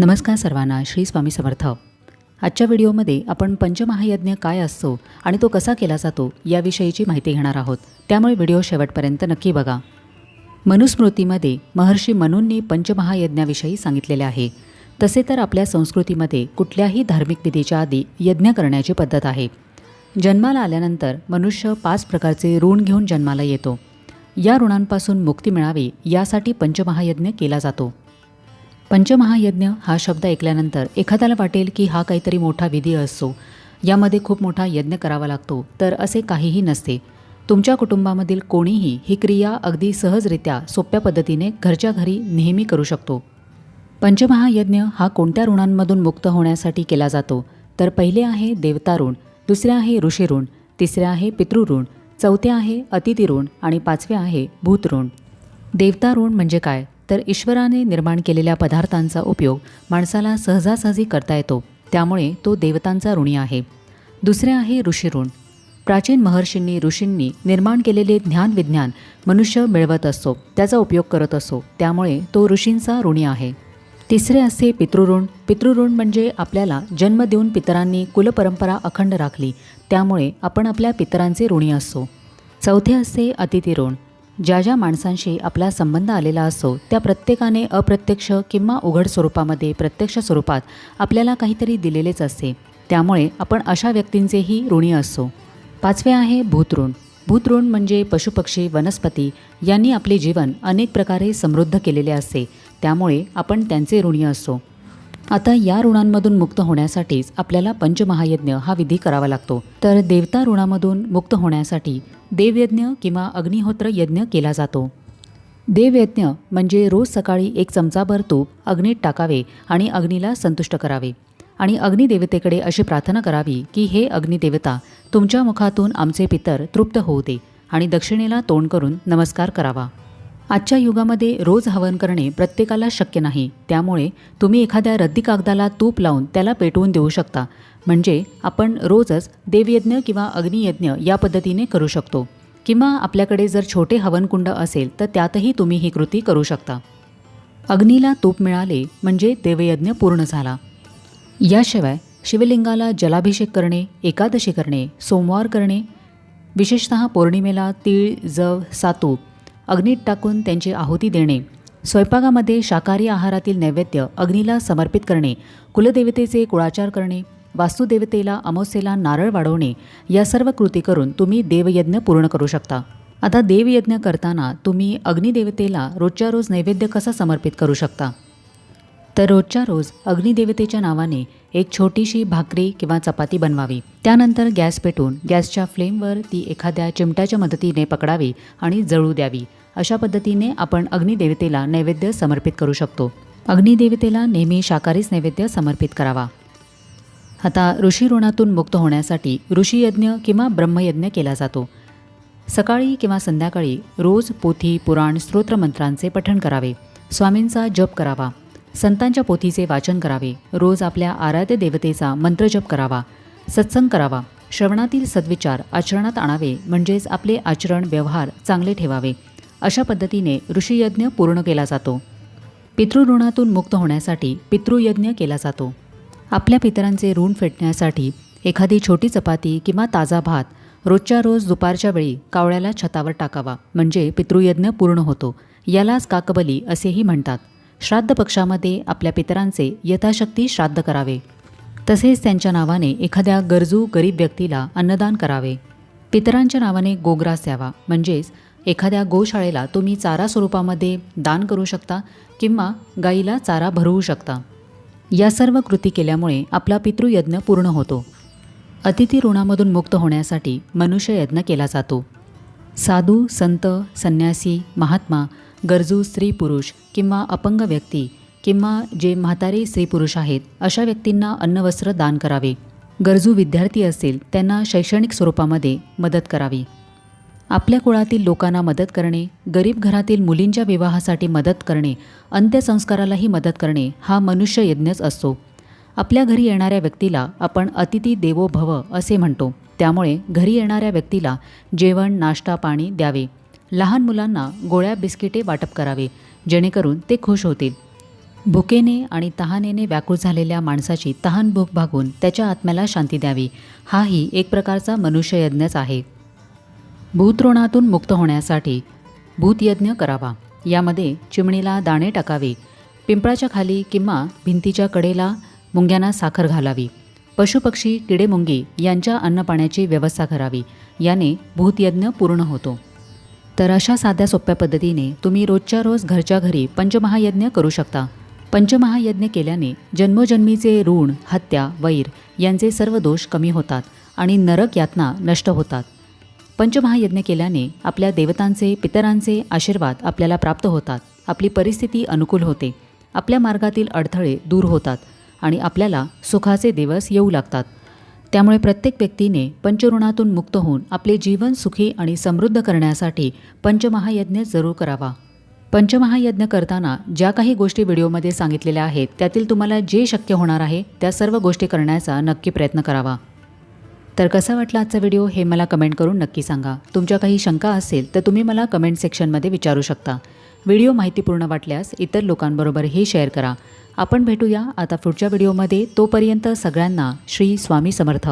नमस्कार सर्वांना श्री स्वामी समर्थ. आजच्या व्हिडिओमध्ये आपण पंचमहायज्ञ काय असतो आणि तो कसा केला जातो याविषयीची माहिती घेणार आहोत. त्यामुळे व्हिडिओ शेवटपर्यंत नक्की बघा. मनुस्मृतीमध्ये महर्षी मनूंनी पंचमहायज्ञाविषयी सांगितलेले आहे. तसे तर आपल्या संस्कृतीमध्ये कुठल्याही धार्मिक विधीच्या आधी यज्ञ करण्याची पद्धत आहे. जन्माला आल्यानंतर मनुष्य पाच प्रकारचे ऋण घेऊन जन्माला येतो. या ऋणांपासून मुक्ती मिळावी यासाठी पंचमहायज्ञ केला जातो. पंचमहायज्ञ हा शब्द ऐकल्यानंतर एखाद्याला वाटेल की हा काहीतरी मोठा विधी असतो यामध्ये खूप मोठा यज्ञ करावा लागतो तर असे काहीही नसते. तुमच्या कुटुंबामधील कोणीही ही क्रिया अगदी सहजरित्या सोप्या पद्धतीने घरच्या घरी नेहमी करू शकतो. पंचमहायज्ञ हा कोणत्या ऋणांमधून मुक्त होण्यासाठी केला जातो? तर पहिले आहे देवता ऋण दुसरे आहे ऋषीऋण तिसरे आहे पितृऋण चौथे आहे अतिथी ऋण आणि पाचवे आहे भूत ऋण. देवता ऋण म्हणजे काय? तर ईश्वराने निर्माण केलेल्या पदार्थांचा उपयोग माणसाला सहजासहजी करता येतो. त्यामुळे तो देवतांचा ऋणी आहे. दुसरे आहे ऋषी ऋण. प्राचीन महर्षींनी ऋषींनी निर्माण केलेले ज्ञान विज्ञान मनुष्य मिळवत असतो त्याचा उपयोग करत असतो त्यामुळे तो ऋषींचा ऋणी आहे. तिसरे असते पितृऋण. पितृऋण म्हणजे आपल्याला जन्म देऊन पितरांनी कुलपरंपरा अखंड राखली त्यामुळे आपण आपल्या पितरांचे ऋणी असतो चौथे असते अतिथी ऋण ज्या ज्या माणसांशी आपला संबंध आलेला असतो त्या प्रत्येकाने अप्रत्यक्ष किंवा उघड स्वरूपामध्ये प्रत्यक्ष स्वरूपात आपल्याला काहीतरी दिलेलेच असते. त्यामुळे आपण अशा व्यक्तींचेही ऋणी असतो पाचवे आहे भूतऋण भूतऋण म्हणजे पशुपक्षी वनस्पती यांनी आपले जीवन अनेक प्रकारे समृद्ध केलेले असते. त्यामुळे आपण त्यांचे ऋणी असतो आता या ऋणांमधून मुक्त होण्यासाठीच आपल्याला पंचमहायज्ञ हा विधी करावा लागतो. तर देवता ऋणामधून मुक्त होण्यासाठी देवयज्ञ किंवा अग्निहोत्र यज्ञ केला जातो. देवयज्ञ म्हणजे रोज सकाळी एक चमचाभर तूप अग्नीत टाकावे आणि अग्नीला संतुष्ट करावे. आणि अग्निदेवतेकडे अशी प्रार्थना करावी की हे अग्निदेवता तुमच्या मुखातून आमचे पितर तृप्त होऊ दे आणि दक्षिणेला तोंड करून नमस्कार करावा. आजच्या युगामध्ये रोज हवन करणे प्रत्येकाला शक्य नाही. त्यामुळे तुम्ही एखाद्या रद्दी कागदाला तूप लावून त्याला पेटवून देऊ शकता. म्हणजे आपण रोजच देवयज्ञ किंवा अग्नियज्ञ या पद्धतीने करू शकतो. किंवा आपल्याकडे जर छोटे हवनकुंड असेल तर त्यातही तुम्ही ही कृती करू शकता. अग्नीला तूप मिळाले म्हणजे देवयज्ञ पूर्ण झाला. याशिवाय शिवलिंगाला जलाभिषेक करणे एकादशी करणे सोमवार करणे विशेषतः पौर्णिमेला तीळ जव सातू अग्नीत टाकून त्यांची आहुती देणे. स्वयंपाकामध्ये शाकाहारी आहारातील नैवेद्य अग्नीला समर्पित करणे. कुलदेवतेचे कुळाचार करणे. वास्तुदेवतेला अमावस्येला नारळ वाढवणे. या सर्व कृती करून तुम्ही देवयज्ञ पूर्ण करू शकता. आता देवयज्ञ करताना तुम्ही अग्निदेवतेला रोजच्या रोज नैवेद्य कसा समर्पित करू शकता? तर रोजच्या रोज अग्निदेवतेच्या नावाने एक छोटीशी भाकरी किंवा चपाती बनवावी. त्यानंतर गॅस पेटून गॅसच्या फ्लेमवर ती एखाद्या चिमट्याच्या मदतीने पकडावी आणि जळू द्यावी. अशा पद्धतीने आपण अग्निदेवतेला नैवेद्य समर्पित करू शकतो. अग्निदेवतेला नेहमी शाकाहारीच नैवेद्य समर्पित करावा. आता ऋषी ऋणातून मुक्त होण्यासाठी ऋषीयज्ञ किंवा ब्रह्मयज्ञ केला जातो. सकाळी किंवा संध्याकाळी रोज पोथी पुराण स्तोत्रमंत्रांचे पठण करावे. स्वामींचा जप करावा. संतांच्या पोथीचे वाचन करावे. रोज आपल्या आराध्य देवतेचा मंत्रजप करावा. सत्संग करावा. श्रवणातील सद्विचार आचरणात आणावे. म्हणजेच आपले आचरण व्यवहार चांगले ठेवावे. अशा पद्धतीने ऋषीयज्ञ पूर्ण केला जातो. पितृऋणातून मुक्त होण्यासाठी पितृयज्ञ केला जातो. आपल्या पितरांचे ऋण फेटण्यासाठी एखादी छोटी चपाती किंवा ताजा भात रोजच्या रोज दुपारच्या वेळी कावळ्याला छतावर टाकावा म्हणजे पितृयज्ञ पूर्ण होतो. यालाच काकबली असेही म्हणतात. श्राद्ध पक्षामध्ये आपल्या पितरांचे यथाशक्ती श्राद्ध करावे. तसेच त्यांच्या नावाने एखाद्या गरजू गरीब व्यक्तीला अन्नदान करावे. पितरांच्या नावाने गोग्रास द्यावा म्हणजेच एखाद्या गोशाळेला तुम्ही चारा स्वरूपामध्ये दान करू शकता किंवा गाईला चारा भरवू शकता. या सर्व कृती केल्यामुळे आपला पितृयज्ञ पूर्ण होतो. अतिथी ऋणामधून मुक्त होण्यासाठी मनुष्ययज्ञ केला जातो. साधू संत संन्यासी महात्मा गरजू स्त्री पुरुष किंवा अपंग व्यक्ती किंवा जे म्हातारे स्त्री पुरुष आहेत अशा व्यक्तींना अन्नवस्त्र दान करावे. गरजू विद्यार्थी असतील त्यांना शैक्षणिक स्वरूपामध्ये मदत करावी. आपल्या कुळातील लोकांना मदत करणे गरीब घरातील मुलींच्या विवाहासाठी मदत करणे अंत्यसंस्कारालाही मदत करणे हा मनुष्य यज्ञच असतो. आपल्या घरी येणाऱ्या व्यक्तीला आपण अतिथी देवो भव असे म्हणतो. त्यामुळे घरी येणाऱ्या व्यक्तीला जेवण नाश्ता पाणी द्यावे. लहान मुलांना गोळ्या बिस्किटे वाटप करावे जेणेकरून ते खुश होतील. भुकेने आणि तहानेने व्याकुळ झालेल्या माणसाची तहान भूक भागून त्याच्या आत्म्याला शांती द्यावी. हाही एक प्रकारचा मनुष्ययज्ञच आहे. भूतऋणातून मुक्त होण्यासाठी भूतयज्ञ करावा. यामध्ये चिमणीला दाणे टाकावे पिंपळाच्या खाली किंवा भिंतीच्या कडेला मुंग्यांना साखर घालावी. पशुपक्षी किडेमुंगी यांच्या अन्नपाण्याची व्यवस्था करावी. याने भूतयज्ञ पूर्ण होतो. तर अशा साध्या सोप्या पद्धतीने तुम्ही रोजच्या रोज घरच्या घरी पंचमहायज्ञ करू शकता. पंचमहायज्ञ केल्याने जन्मोजन्मीचे ऋण हत्या वैर यांचे सर्व दोष कमी होतात आणि नरक यातना नष्ट होतात. पंचमहायज्ञ केल्याने आपल्या देवतांचे पितरांचे आशीर्वाद आपल्याला प्राप्त होतात. आपली परिस्थिती अनुकूल होते. आपल्या मार्गातील अडथळे दूर होतात आणि आपल्याला सुखाचे दिवस येऊ लागतात. त्यामुळे प्रत्येक व्यक्तीने पंचऋणातून मुक्त होऊन आपले जीवन सुखी आणि समृद्ध करण्यासाठी पंचमहायज्ञ जरूर करावा. पंचमहायज्ञ करताना ज्या काही गोष्टी व्हिडिओमध्ये सांगितलेल्या आहेत त्यातील तुम्हाला जे शक्य होणार आहे त्या सर्व गोष्टी करण्याचा नक्की प्रयत्न करावा. तर कसा वाटला आजचा व्हिडिओ हे मला कमेंट करून नक्की सांगा. तुमच्या काही शंका असेल तर तुम्ही मला कमेंट सेक्शनमध्ये विचारू शकता. व्हिडिओ माहितीपूर्ण वाटल्यास इतर लोकांबरोबरही शेअर करा. आपण भेटूया आता पुढच्या व्हिडिओमध्ये तोपर्यंत सगळ्यांना श्री स्वामी समर्थ.